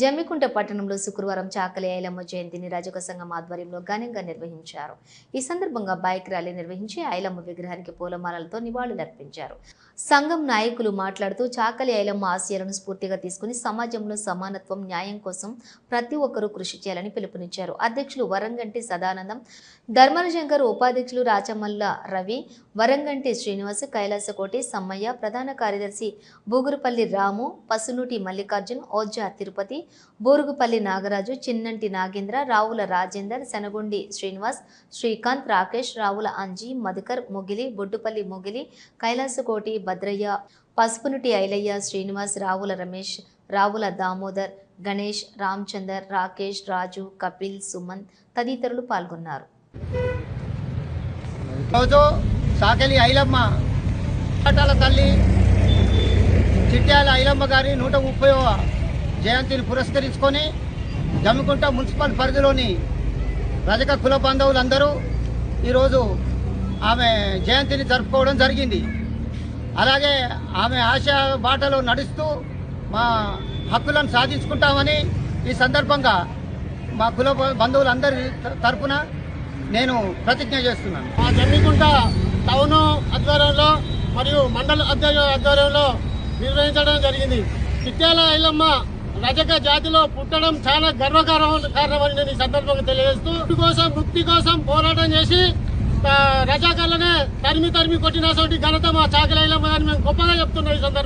జమ్మికుంట పట్టణంలో శుక్రవారం చాకలి ఐలమ్మ జయంతిని రజక సంఘం ఆధ్వర్యంలో ఘనంగా నిర్వహించారు. ఈ సందర్భంగా బైక్ ర్యాలీ నిర్వహించి ఐలమ్మ విగ్రహానికి పూలమాలలతో నివాళులర్పించారు సంఘం నాయకులు మాట్లాడుతూ చాకలి ఐలమ్మ ఆశయాలను స్ఫూర్తిగా తీసుకుని సమాజంలో సమానత్వం న్యాయం కోసం ప్రతి ఒక్కరూ కృషి చేయాలని పిలుపునిచ్చారు. అధ్యక్షులు వరంగంటి సదానందం ధర్మరశంకర్ ఉపాధ్యక్షులు రాచమల్ల రవి వరంగంటి శ్రీనివాస్ కైలాసకోటి సమ్మయ్య ప్రధాన కార్యదర్శి బూగురుపల్లి రాము పసునూటి మల్లికార్జున్ ఓజా తిరుపతి బూరుగుపల్లి నాగరాజు చిన్నంటి నాగేంద్ర రావుల రాజేందర్ శనగుండి శ్రీనివాస్ శ్రీకాంత్ రాకేష్ రావుల అంజీ మధుకర్ మొగిలి బొడ్డుపల్లి మొగిలి కైలాసకోటి భద్రయ్య పసుపునుటి ఐలయ్య శ్రీనివాస్ రావుల రమేష్ రావుల దామోదర్ గణేష్ రామచందర్ రాకేష్ రాజు కపిల్ సుమన్ తదితరులు పాల్గొన్నారు. రోజు ఐలమ్మ పాటాల తల్లి చిట్యాల ఐలమ్మ గారి నూట ముప్పైవ జయంతిని పురస్కరించుకొని జమ్మికుంట మున్సిపల్ పరిధిలోని రజక కుల బాంధవులందరూ ఈరోజు ఆమె జయంతిని జరుపుకోవడం జరిగింది. అలాగే ఆమె ఆశ బాటలో నడుస్తూ మా హక్కులను సాధించుకుంటామని ఈ సందర్భంగా మా కుల బంధువులందరి తరపున నేను ప్రతిజ్ఞ చేస్తున్నాను. మా జమ్మికుంట టౌన్ ఆధ్వర్యంలో మరియు మండల అధ్వర్య ఆధ్వర్యంలో నిర్వహించడం జరిగింది. చిట్యాల ఐలమ్మ రజక జాతిలో పుట్టడం చాలా గర్వకారం కారణమని నేను ఈ సందర్భంగా తెలియజేస్తూ కోసం ముక్తి కోసం పోరాటం చేసి ఆ, రజాకాలనే తరిమి తరిమి కొట్టినటువంటి ఘనత మా చాకలి అని మేము గొప్పగా చెప్తున్నాం ఈ సందర్భంగా.